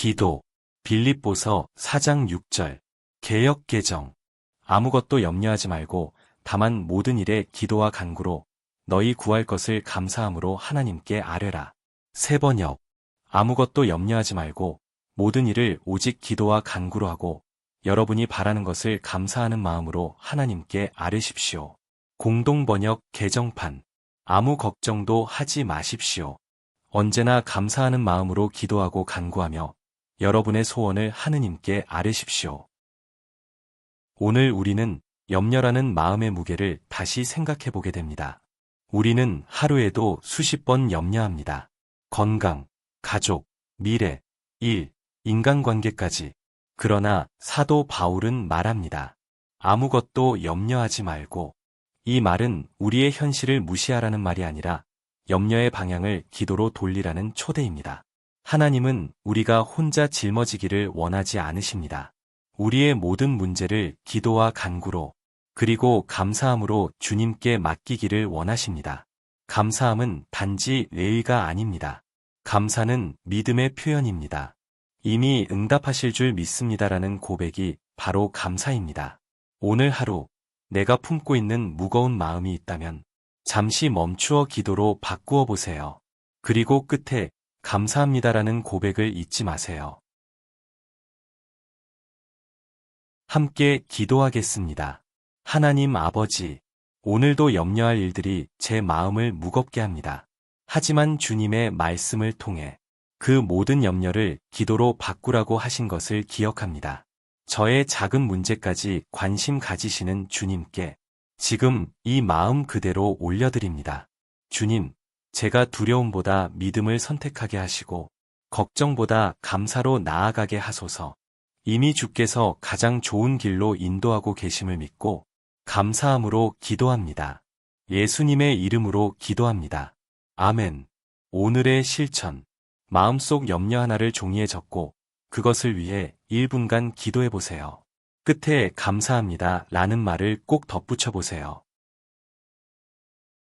기도. 빌립보서 4장 6절. 개역 개정. 아무것도 염려하지 말고 다만 모든 일에 기도와 간구로 너희 구할 것을 감사함으로 하나님께 아뢰라. 세 번역. 아무것도 염려하지 말고 모든 일을 오직 기도와 간구로 하고 여러분이 바라는 것을 감사하는 마음으로 하나님께 아뢰십시오. 공동 번역 개정판. 아무 걱정도 하지 마십시오. 언제나 감사하는 마음으로 기도하고 간구하며 여러분의 소원을 하느님께 아뢰십시오. 오늘 우리는 염려라는 마음의 무게를 다시 생각해 보게 됩니다. 우리는 하루에도 수십 번 염려합니다. 건강, 가족, 미래, 일, 인간관계까지. 그러나 사도 바울은 말합니다. 아무것도 염려하지 말고. 이 말은 우리의 현실을 무시하라는 말이 아니라 염려의 방향을 기도로 돌리라는 초대입니다. 하나님은 우리가 혼자 짊어지기를 원하지 않으십니다. 우리의 모든 문제를 기도와 간구로 그리고 감사함으로 주님께 맡기기를 원하십니다. 감사함은 단지 예의가 아닙니다. 감사는 믿음의 표현입니다. 이미 응답하실 줄 믿습니다라는 고백이 바로 감사입니다. 오늘 하루 내가 품고 있는 무거운 마음이 있다면 잠시 멈추어 기도로 바꾸어 보세요. 그리고 끝에 감사합니다라는 고백을 잊지 마세요. 함께 기도하겠습니다. 하나님 아버지, 오늘도 염려할 일들이 제 마음을 무겁게 합니다. 하지만 주님의 말씀을 통해 그 모든 염려를 기도로 바꾸라고 하신 것을 기억합니다. 저의 작은 문제까지 관심 가지시는 주님께 지금 이 마음 그대로 올려드립니다. 주님, 제가 두려움보다 믿음을 선택하게 하시고 걱정보다 감사로 나아가게 하소서. 이미 주께서 가장 좋은 길로 인도하고 계심을 믿고 감사함으로 기도합니다. 예수님의 이름으로 기도합니다. 아멘. 오늘의 실천. 마음속 염려 하나를 종이에 적고 그것을 위해 1분간 기도해 보세요. 끝에 감사합니다 라는 말을 꼭 덧붙여 보세요.